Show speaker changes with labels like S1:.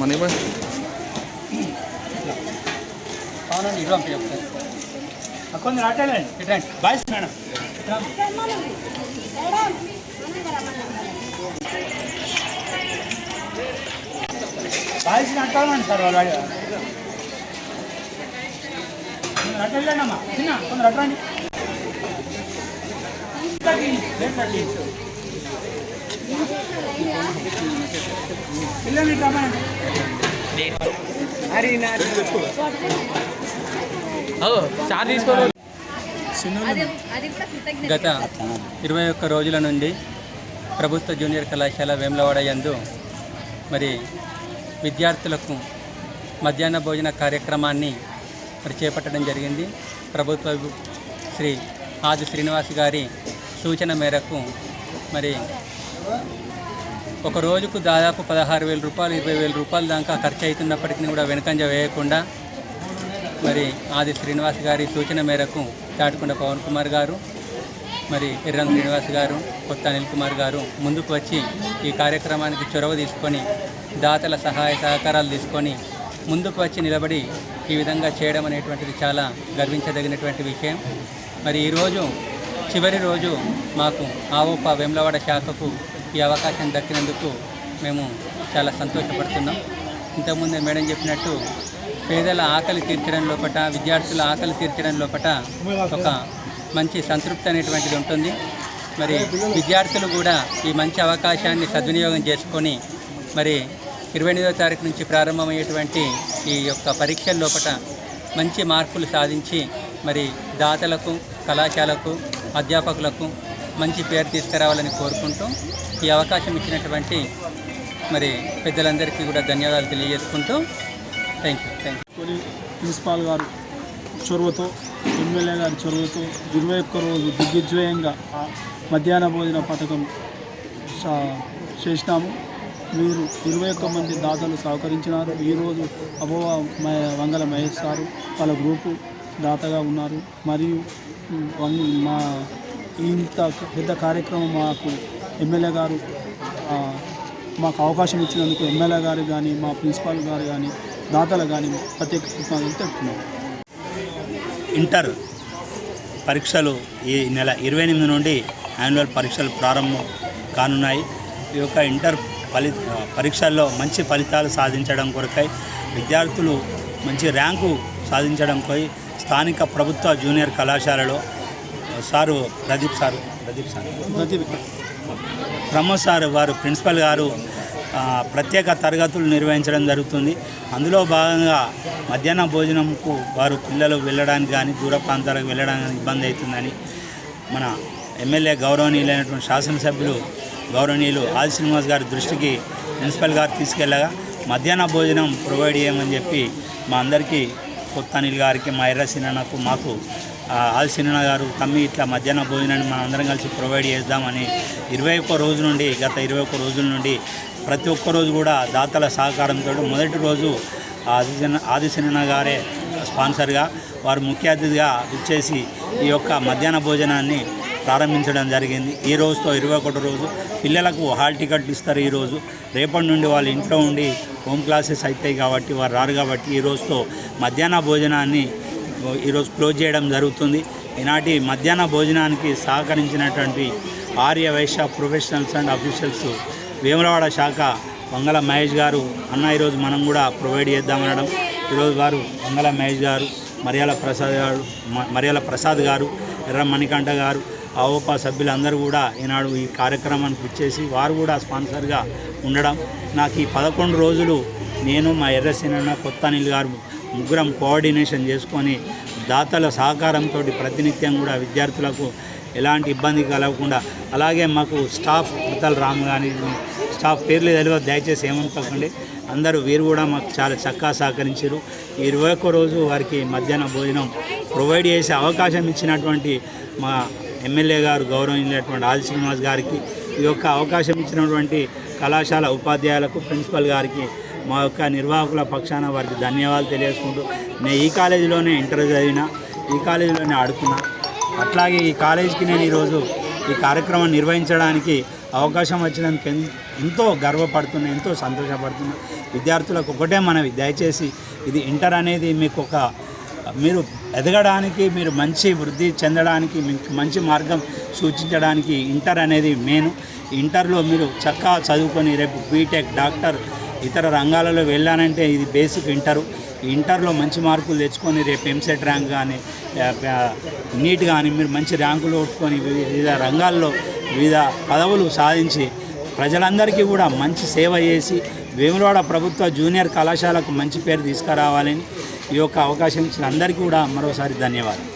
S1: Money bye.
S2: అవునండి ఇటు పంపి ఒకసారి బాయ్స్ అట్టేనండి ఇటండి మేడం. బాయ్స్ అంటామండి సార్ వాళ్ళు చిన్న కొందరు అట్టండి
S1: చార్ తీసుకో
S2: గత ఇరవై ఒక్క రోజుల నుండి ప్రభుత్వ జూనియర్ కళాశాల వేములవాడ యందు మరి విద్యార్థులకు మధ్యాహ్న భోజన కార్యక్రమాన్ని మరి చేపట్టడం జరిగింది. ప్రభుత్వ శ్రీ ఆది శ్రీనివాస్ గారి సూచన మేరకు మరి ఒక రోజుకు దాదాపు పదహారు వేల రూపాయలు ఇరవై వేల రూపాయల దాకా ఖర్చు అవుతున్నప్పటికీ కూడా వెనుకంజ వేయకుండా మరి ఆది శ్రీనివాస్ గారి సూచన మేరకు తాటికొండ పవన్ కుమార్ గారు మరి ఎర్రం శ్రీనివాస్ గారు కొత్త అనిల్ కుమార్ గారు ముందుకు వచ్చి ఈ కార్యక్రమానికి చొరవ తీసుకొని దాతల సహాయ సహకారాలు తీసుకొని ముందుకు వచ్చి నిలబడి ఈ విధంగా చేయడం అనేటువంటిది చాలా గర్వించదగినటువంటి విషయం. మరి ఈరోజు చివరి రోజు మాకు ఆవోప వెమ్లవాడ శాఖకు ఈ అవకాశం దక్కినందుకు మేము చాలా సంతోషపడుతున్నాం. ఇంతకుముందే మేడం చెప్పినట్టు పేదల ఆకలి తీర్చడం లోపట విద్యార్థుల ఆకలి తీర్చడం లోపట ఒక మంచి సంతృప్తి అనేటువంటిది ఉంటుంది. మరి విద్యార్థులు కూడా ఈ మంచి అవకాశాన్ని సద్వినియోగం చేసుకొని మరి ఇరవై ఎనిమిదవ తారీఖు నుంచి ప్రారంభమయ్యేటువంటి ఈ యొక్క పరీక్షల లోపట మంచి మార్కులు సాధించి మరి దాతలకు కళాశాలకు అధ్యాపకులకు మంచి పేరు తీసుకురావాలని కోరుకుంటూ ఈ అవకాశం ఇచ్చినటువంటి మరి పెద్దలందరికీ కూడా ధన్యవాదాలు తెలియజేసుకుంటూ థ్యాంక్ యూ థ్యాంక్ యూ
S3: కొని ప్రిన్సిపాల్ గారు చొరవతో ఎమ్మెల్యే గారి చొరవతో ఇరవై ఒక్క రోజు దిగ్విజయంగా మధ్యాహ్న భోజన పథకం చేసినాము. మీరు ఇరవై ఒక్క మంది దాతలు సహకరించినారు. ఈరోజు అబోవ వంగల మహేష్ సారు వాళ్ళ గ్రూపు దాతగా ఉన్నారు. మరియు మా ఇంత పెద్ద కార్యక్రమం మాకు ఎమ్మెల్యే గారు మాకు అవకాశం ఇచ్చినందుకు ఎమ్మెల్యే గారు కానీ మా ప్రిన్సిపాల్ గారు కానీ దాతలు కానీ ప్రత్యేక తెలుపుతున్నాం.
S4: ఇంటర్ పరీక్షలు ఈ నెల ఇరవై ఎనిమిది నుండి యాన్యువల్ పరీక్షలు ప్రారంభం కానున్నాయి. ఈ యొక్క ఇంటర్ ఫలి పరీక్షల్లో మంచి ఫలితాలు సాధించడం కొరకై విద్యార్థులు మంచి ర్యాంకు సాధించడం కొరకై స్థానిక ప్రభుత్వ జూనియర్ కళాశాలలో sir Pradeep sir Pradeep sir. Pramod sir వారు ప్రిన్సిపల్ గారు ప్రత్యేక తరగతులు నిర్వహించడం జరుగుతుంది. అందులో భాగంగా మధ్యాహ్న భోజనంకు వారు పిల్లలు వెళ్ళడానికి కానీ దూర ప్రాంతాలకు వెళ్ళడానికి ఇబ్బంది అవుతుందని మన ఎమ్మెల్యే గౌరవనీయులైనటువంటి శాసనసభ్యులు గౌరవనీయులు ఆది శ్రీనివాస్ గారి దృష్టికి ప్రిన్సిపల్ గారు తీసుకెళ్ళగా మధ్యాహ్న భోజనం ప్రొవైడ్ చేయమని చెప్పి మా అందరికీ కొత్త అనిల్ గారికి మా ఎర్ర సినన్నకు మాకు ఆది సినిమా గారు తమ్మి ఇట్లా మధ్యాహ్న భోజనాన్ని మనం అందరం కలిసి ప్రొవైడ్ చేద్దామని ఇరవై ఒక్క రోజు నుండి గత ఇరవై ఒక్క రోజుల నుండి ప్రతి ఒక్క రోజు కూడా దాతల సహకారంతో మొదటి రోజు ఆది సిన్న ఆది గారే స్పాన్సర్గా వారు ముఖ్య అతిథిగా ఇచ్చేసి ఈ యొక్క మధ్యాహ్న భోజనాన్ని ప్రారంభించడం జరిగింది. ఈ రోజుతో ఇరవై ఒకటి రోజు. పిల్లలకు హాల్ టికెట్ ఇస్తారు ఈరోజు రేపటి నుండి వాళ్ళ ఇంట్లో ఉండి హోమ్ క్లాసెస్ అవుతాయి కాబట్టి వారు రారు కాబట్టి ఈ రోజుతో మధ్యాహ్న భోజనాన్ని ఈరోజు క్లోజ్ చేయడం జరుగుతుంది. ఈనాటి మధ్యాహ్న భోజనానికి సహకరించినటువంటి Arya Vysya professionals and officials Vemulawada శాఖ వంగల మహేష్ గారు అన్న ఈరోజు మనం కూడా ప్రొవైడ్ చేద్దామనడం ఈరోజు వారు వంగల మహేష్ గారు మరియాల ప్రసాద్ గారు మర్యాల మరియాల ప్రసాద్ గారు ఎర్ర మణికంఠ గారు ఆవోపా సభ్యులందరూ కూడా ఈనాడు ఈ కార్యక్రమానికి ఇచ్చేసి వారు కూడా స్పాన్సర్గా ఉండడం. నాకు ఈ పదకొండు రోజులు నేను మా ఎర్రసేనన్న కొత్త అనిల్ గారు ముగ్గురం కోఆర్డినేషన్ చేసుకొని దాతల సహకారంతో ప్రతినిత్యం కూడా విద్యార్థులకు ఎలాంటి ఇబ్బంది కలగకుండా అలాగే మాకు స్టాఫ్ ఉత్తల్ రామ్ కానీ స్టాఫ్ పేర్లు తెలియదు దయచేసి ఏమనుకోకండి. అందరూ వీరు కూడా మాకు చాలా చక్కగా సహకరించారు. ఇరవై ఒక్క రోజు వారికి మధ్యాహ్న భోజనం ప్రొవైడ్ చేసే అవకాశం ఇచ్చినటువంటి మా ఎమ్మెల్యే గారు గౌరవించినటువంటి ఆది శ్రీనివాస్ గారికి ఈ యొక్క అవకాశం ఇచ్చినటువంటి కళాశాల ఉపాధ్యాయులకు ప్రిన్సిపల్ గారికి మా యొక్క నిర్వాహకుల పక్షాన వారికి ధన్యవాదాలు తెలియజేసుకుంటూ నేను ఈ కాలేజీలోనే ఇంటర్ చదివిన ఈ కాలేజీలోనే ఆడుకున్నా. అట్లాగే ఈ కాలేజీకి నేను ఈరోజు ఈ కార్యక్రమం నిర్వహించడానికి అవకాశం వచ్చినందుకు ఎంతో గర్వపడుతున్నా ఎంతో సంతోషపడుతున్నా. విద్యార్థులకు ఒకటే మనవి దయచేసి ఇది ఇంటర్ అనేది మీకు ఒక మీరు ఎదగడానికి మీరు మంచి వృద్ధి చెందడానికి మీకు మంచి మార్గం సూచించడానికి ఇంటర్ అనేది మెయిన్ ఇంటర్లో మీరు చక్కగా చదువుకొని రేపు బీటెక్ డాక్టర్ ఇతర రంగాలలో వెళ్ళానంటే ఇది బేసిక్ ఇంటరు. ఇంటర్లో మంచి మార్కులు తెచ్చుకొని రేపు ఎంసెట్ ర్యాంక్ కానీ నీట్ కానీ మీరు మంచి ర్యాంకులు కొట్టుకొని వివిధ రంగాల్లో వివిధ పదవులు సాధించి ప్రజలందరికీ కూడా మంచి సేవ చేసి వేములవాడ ప్రభుత్వ జూనియర్ కళాశాలకు మంచి పేరు తీసుకురావాలని ఈ యొక్క అవకాశం ఇచ్చిన అందరికీ కూడా మరోసారి ధన్యవాదాలు.